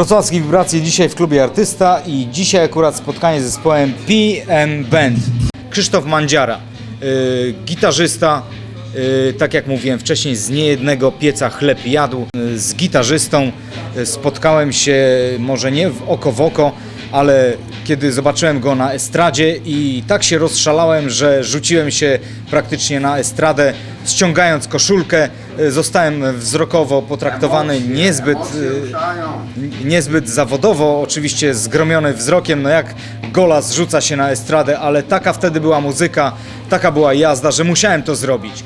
Wrocławskie Wibracje dzisiaj w klubie Artysta i dzisiaj akurat spotkanie z zespołem PM Band. Krzysztof Mandziara, y, gitarzysta, y, tak jak mówiłem wcześniej, z niejednego pieca chleb jadł. Y, z gitarzystą y, spotkałem się może nie w oko w oko, ale kiedy zobaczyłem go na estradzie i tak się rozszalałem, że rzuciłem się praktycznie na estradę, ściągając koszulkę, y, zostałem wzrokowo potraktowany niezbyt, y, niezbyt zawodowo, oczywiście zgromiony wzrokiem, no jak gola zrzuca się na estradę, ale taka wtedy była muzyka, taka była jazda, że musiałem to zrobić.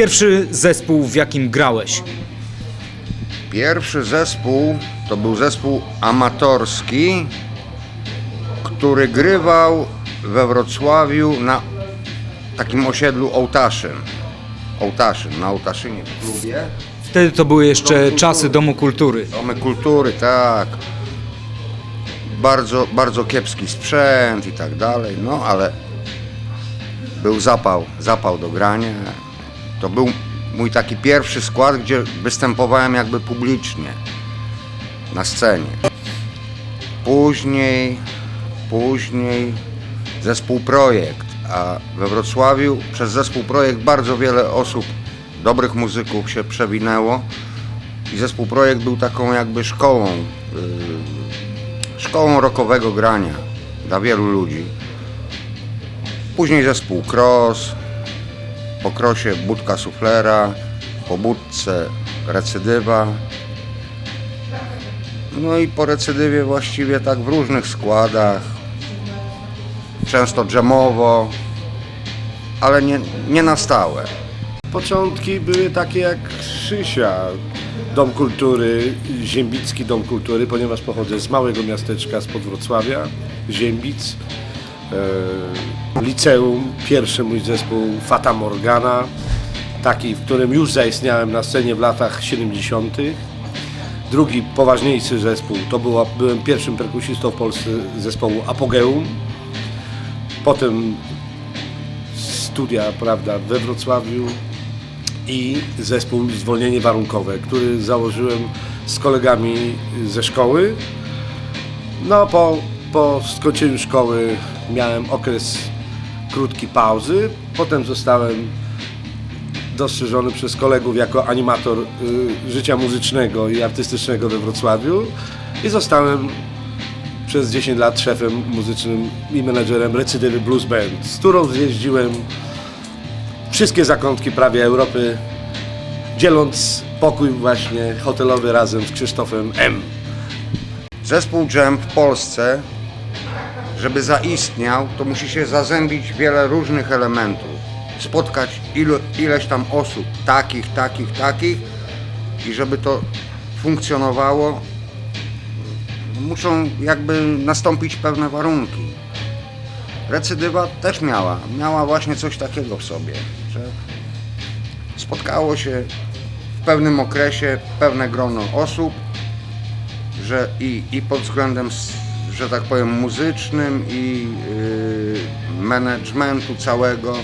Pierwszy zespół, w jakim grałeś. Pierwszy zespół to był zespół amatorski, który grywał we Wrocławiu na takim osiedlu Ołtaszyn. Ołtaszyn, na Ołtaszynie w klubie. Wtedy to były jeszcze czasy Domu Kultury. Domy kultury, tak. Bardzo, bardzo kiepski sprzęt i tak dalej, no ale był zapał, zapał do grania. To był mój taki pierwszy skład, gdzie występowałem jakby publicznie na scenie. Później, później zespół Projekt, a we Wrocławiu przez zespół Projekt bardzo wiele osób, dobrych muzyków się przewinęło. I zespół Projekt był taką jakby szkołą, yy, szkołą rockowego grania dla wielu ludzi. Później zespół Cross, po krosie budka suflera, po budce recydywa. No i po recydywie właściwie tak w różnych składach, często dżemowo, ale nie, nie na stałe. Początki były takie jak Krzysia. Dom Kultury, Ziembicki Dom Kultury, ponieważ pochodzę z małego miasteczka spod Wrocławia, Ziembic. E, liceum, pierwszy mój zespół Fata Morgana, taki, w którym już zaistniałem na scenie w latach 70. Drugi poważniejszy zespół, to była, byłem pierwszym perkusistą w Polsce zespołu Apogeum. Potem studia, prawda, we Wrocławiu i zespół Zwolnienie Warunkowe, który założyłem z kolegami ze szkoły. No, po, po skończeniu szkoły miałem okres krótki pauzy, potem zostałem dostrzeżony przez kolegów jako animator y, życia muzycznego i artystycznego we Wrocławiu i zostałem przez 10 lat szefem muzycznym i menedżerem Recydywy Blues Band, z którą zjeździłem wszystkie zakątki prawie Europy, dzieląc pokój właśnie hotelowy razem z Krzysztofem M. Zespół Jam w Polsce, żeby zaistniał, to musi się zazębić wiele różnych elementów. Spotkać ilu, ileś tam osób, takich, takich, takich i żeby to funkcjonowało, muszą jakby nastąpić pewne warunki. Recydywa też miała, miała właśnie coś takiego w sobie, że spotkało się w pewnym okresie pewne grono osób, że i, i pod względem, że tak powiem, muzycznym i yy, managementu całego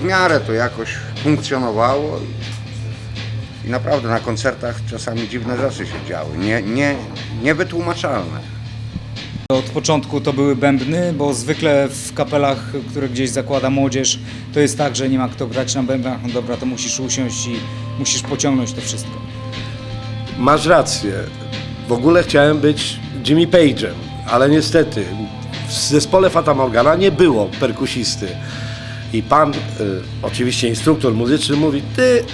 w miarę to jakoś funkcjonowało i, i naprawdę na koncertach czasami dziwne rzeczy się działy, nie, nie, niewytłumaczalne. Od początku to były bębny, bo zwykle w kapelach, które gdzieś zakłada młodzież, to jest tak, że nie ma kto grać na bębnach, no dobra, to musisz usiąść i musisz pociągnąć to wszystko. Masz rację. W ogóle chciałem być Jimmy Page'em, ale niestety w zespole Fata Morgana nie było perkusisty. I pan, y, oczywiście instruktor muzyczny mówi, ty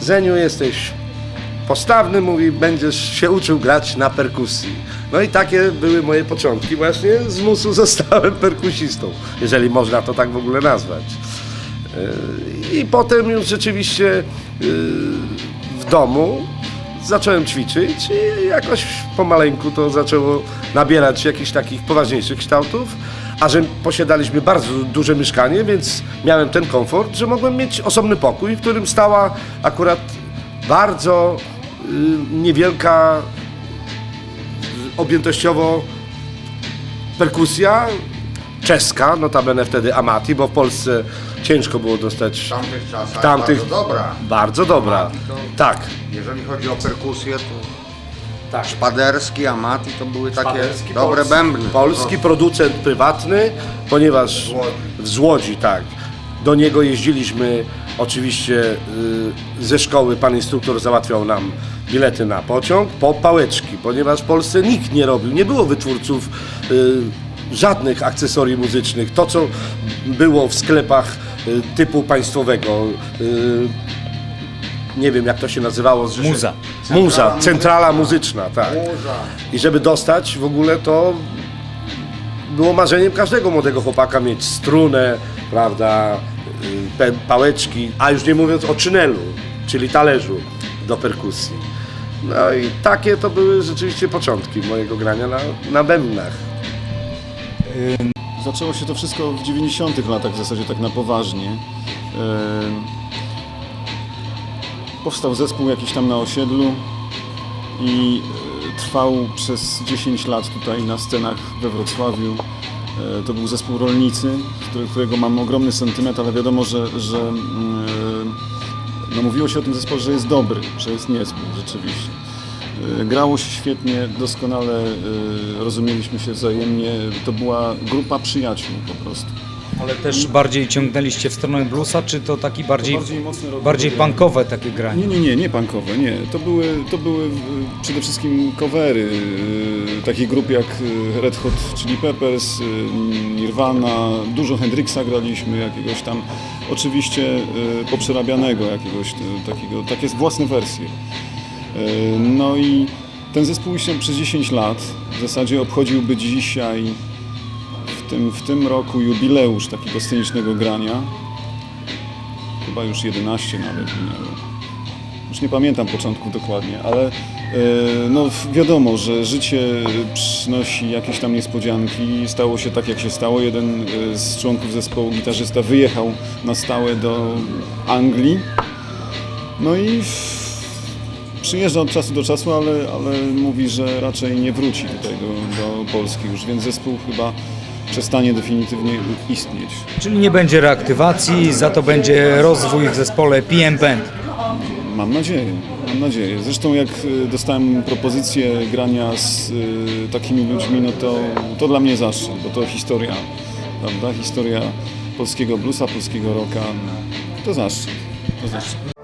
Zeniu jesteś postawny, mówi, będziesz się uczył grać na perkusji. No i takie były moje początki. Właśnie z musu zostałem perkusistą, jeżeli można to tak w ogóle nazwać. Yy, I potem już rzeczywiście yy, w domu zacząłem ćwiczyć i jakoś pomaleńku to zaczęło nabierać jakichś takich poważniejszych kształtów. A że posiadaliśmy bardzo duże mieszkanie, więc miałem ten komfort, że mogłem mieć osobny pokój, w którym stała akurat bardzo y, niewielka objętościowo perkusja czeska, notabene wtedy Amati, bo w Polsce ciężko było dostać W tamtych czasach tamtych bardzo dobra. Bardzo dobra. Amati to- Tak. Jeżeli chodzi o perkusję, to Tak. Szpaderski, Amati to były takie Szpaderski, dobre polski, bębny. Polski producent prywatny, ponieważ Łodzi. z Łodzi, tak. Do niego jeździliśmy oczywiście y, ze szkoły, pan instruktor załatwiał nam bilety na pociąg po pałeczki, ponieważ w Polsce nikt nie robił, nie było wytwórców y, żadnych akcesorii muzycznych. To, co było w sklepach y, typu państwowego, y, nie wiem jak to się nazywało. z- Muza. Muza, centrala muzyczna, tak. Muza. I żeby dostać w ogóle to było marzeniem każdego młodego chłopaka mieć strunę, prawda, y, pałeczki, a już nie mówiąc o czynelu, czyli talerzu do perkusji. No i takie to były rzeczywiście początki mojego grania na, na bębnach. Zaczęło się to wszystko w 90 latach w zasadzie tak na poważnie. Powstał zespół jakiś tam na osiedlu i e, trwał przez 10 lat tutaj na scenach we Wrocławiu. E, To był zespół Rolnicy, którego- mam ogromny sentyment, ale wiadomo, że, że mm, e, no mówiło się o tym zespole, że jest dobry, że jest niezły rzeczywiście. E, Grało się świetnie, doskonale e, rozumieliśmy się wzajemnie. To była grupa przyjaciół po prostu. Ale też bardziej ciągnęliście w stronę bluesa, czy to taki bardziej, bardziej rockowe bardziej granie. punkowe takie granie? Nie, nie, nie, nie punkowe, nie. To były, to były przede wszystkim covery e, takich grup jak Red Hot Chili Peppers, Nirvana, dużo Hendrixa graliśmy, jakiegoś tam oczywiście poprzerabianego jakiegoś takiego, takie własne wersje. E, No i ten zespół istniał przez 10 lat. W zasadzie obchodziłby dzisiaj w tym, w tym roku jubileusz takiego scenicznego grania. Chyba już 11 nawet minęło. Już nie pamiętam początku dokładnie, ale e, no wiadomo, że życie przynosi jakieś tam niespodzianki. Stało się tak, jak się stało. Jeden e, z członków zespołu, gitarzysta, wyjechał na stałe do Anglii. No i przyjeżdża od czasu do czasu, ale, ale mówi, że raczej nie wróci tutaj do, do Polski już, więc zespół chyba przestanie definitywnie istnieć. Czyli nie będzie reaktywacji, za to będzie rozwój w zespole PM Band. Mam nadzieję, mam nadzieję. Zresztą jak y, dostałem propozycję grania z y, takimi ludźmi, no to, to dla mnie zaszczyt, bo to historia, prawda? Historia polskiego bluesa, polskiego rocka. To zaszczyt. To zaszczyt.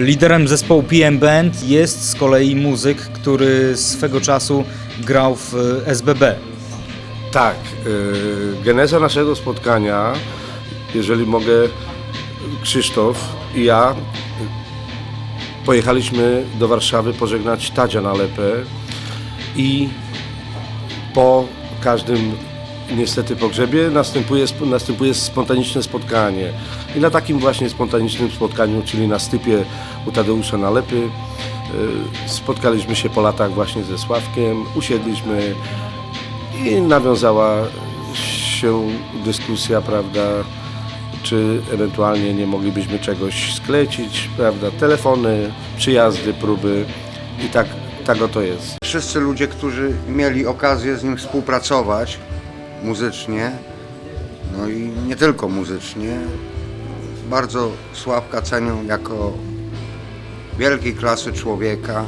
Liderem zespołu PM Band jest z kolei muzyk, który swego czasu grał w e, SBB. Tak, y, geneza naszego spotkania, jeżeli mogę, Krzysztof i ja pojechaliśmy do Warszawy pożegnać Tadzia Nalepę i po każdym niestety pogrzebie następuje, następuje spontaniczne spotkanie. I na takim właśnie spontanicznym spotkaniu, czyli na stypie u Tadeusza Nalepy, y, spotkaliśmy się po latach właśnie ze Sławkiem, usiedliśmy i nawiązała się dyskusja, prawda, czy ewentualnie nie moglibyśmy czegoś sklecić, prawda, telefony, przyjazdy, próby i tak, tak oto jest. Wszyscy ludzie, którzy mieli okazję z nim współpracować muzycznie, no i nie tylko muzycznie, bardzo Sławka cenią jako wielkiej klasy człowieka,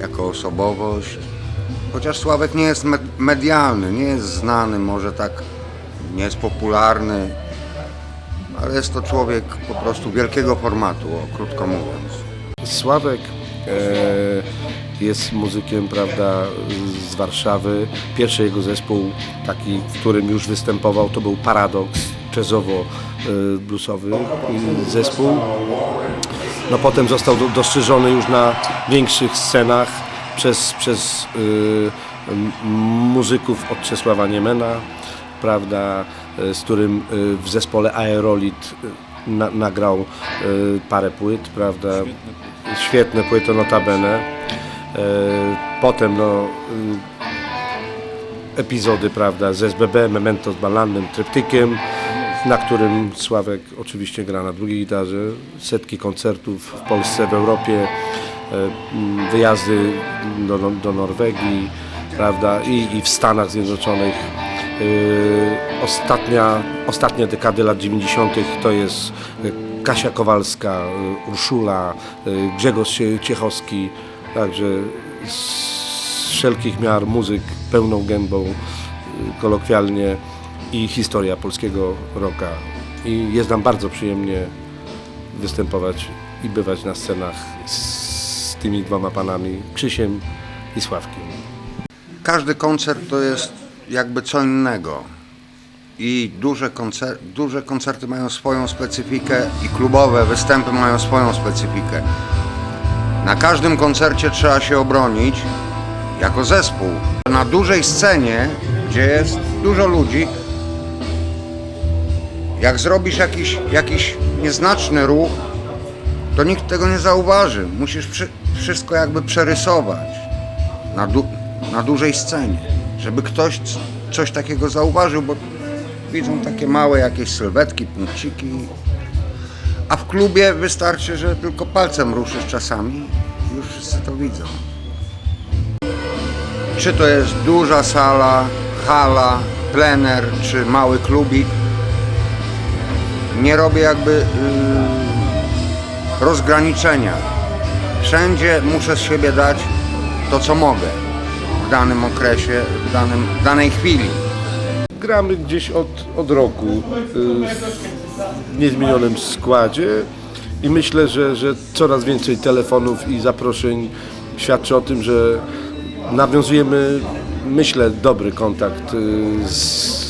jako osobowość. Chociaż Sławek nie jest med- medialny, nie jest znany, może tak nie jest popularny, ale jest to człowiek po prostu wielkiego formatu, o, krótko mówiąc. Sławek e, jest muzykiem, prawda, z Warszawy. Pierwszy jego zespół, taki, w którym już występował, to był Paradox, jazzowo-bluesowy zespół. No potem został do, dostrzeżony już na większych scenach przez, przez y, muzyków od Czesława Niemena, prawda, y, z którym y, w zespole Aerolit y, na, nagrał y, parę płyt, prawda, świetne płyty notabene. Y, Potem no, y, epizody, prawda, z SBB, Memento z Balannym Tryptykiem, na którym Sławek oczywiście gra na drugiej gitarze, setki koncertów w Polsce, w Europie, e, m, wyjazdy do, do Norwegii, prawda, i, i w Stanach Zjednoczonych. E, Ostatnia, ostatnie dekady lat 90. to jest e, Kasia Kowalska, Urszula, Grzegorz Cie- Ciechowski, także z wszelkich miar muzyk pełną gębą, kolokwialnie i historia polskiego rocka. I jest nam bardzo przyjemnie występować i bywać na scenach z tymi dwoma panami, Krzysiem i Sławkiem. Każdy koncert to jest jakby co innego. I duże, koncer duże koncerty mają swoją specyfikę i klubowe występy mają swoją specyfikę. Na każdym koncercie trzeba się obronić jako zespół. Na dużej scenie, gdzie jest dużo ludzi, jak zrobisz jakiś, jakiś nieznaczny ruch, to nikt tego nie zauważy. Musisz przy, wszystko jakby przerysować na, du, na dużej scenie, żeby ktoś coś takiego zauważył, bo widzą takie małe jakieś sylwetki, punkciki. A w klubie wystarczy, że tylko palcem ruszysz czasami i już wszyscy to widzą. Czy to jest duża sala, hala, plener, czy mały klubik, nie robię jakby yy, rozgraniczenia. Wszędzie muszę z siebie dać to, co mogę w danym okresie, w, danym, w danej chwili. Gramy gdzieś od, od roku y, w niezmienionym składzie i myślę, że, że coraz więcej telefonów i zaproszeń świadczy o tym, że nawiązujemy, myślę, dobry kontakt y, z,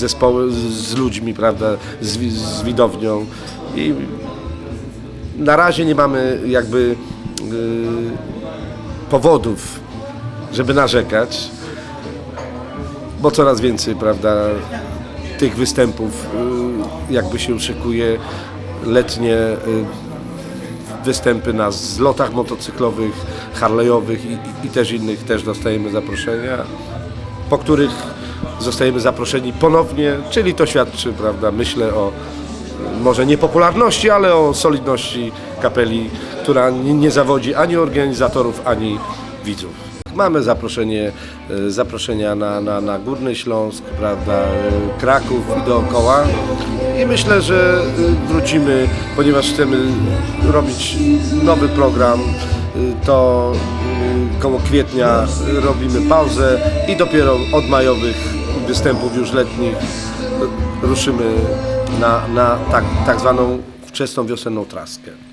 z zespołem, z ludźmi, prawda, z, z widownią. I na razie nie mamy jakby y, powodów, żeby narzekać bo coraz więcej, prawda, tych występów y, jakby się szykuje letnie y, występy na zlotach motocyklowych, harlejowych i, i też innych też dostajemy zaproszenia, po których zostajemy zaproszeni ponownie, czyli to świadczy, prawda, myślę o y, może nie popularności, ale o solidności kapeli, która nie, zawodzi ani organizatorów, ani widzów. Mamy zaproszenie, e, zaproszenia na, na, na Górny Śląsk, prawda, e, Kraków i dookoła. I myślę, że e, wrócimy, ponieważ chcemy robić nowy program, e, to e, koło kwietnia robimy pauzę i dopiero od majowych występów już letnich ruszymy na, na tak, tak zwaną wczesną wiosenną traskę.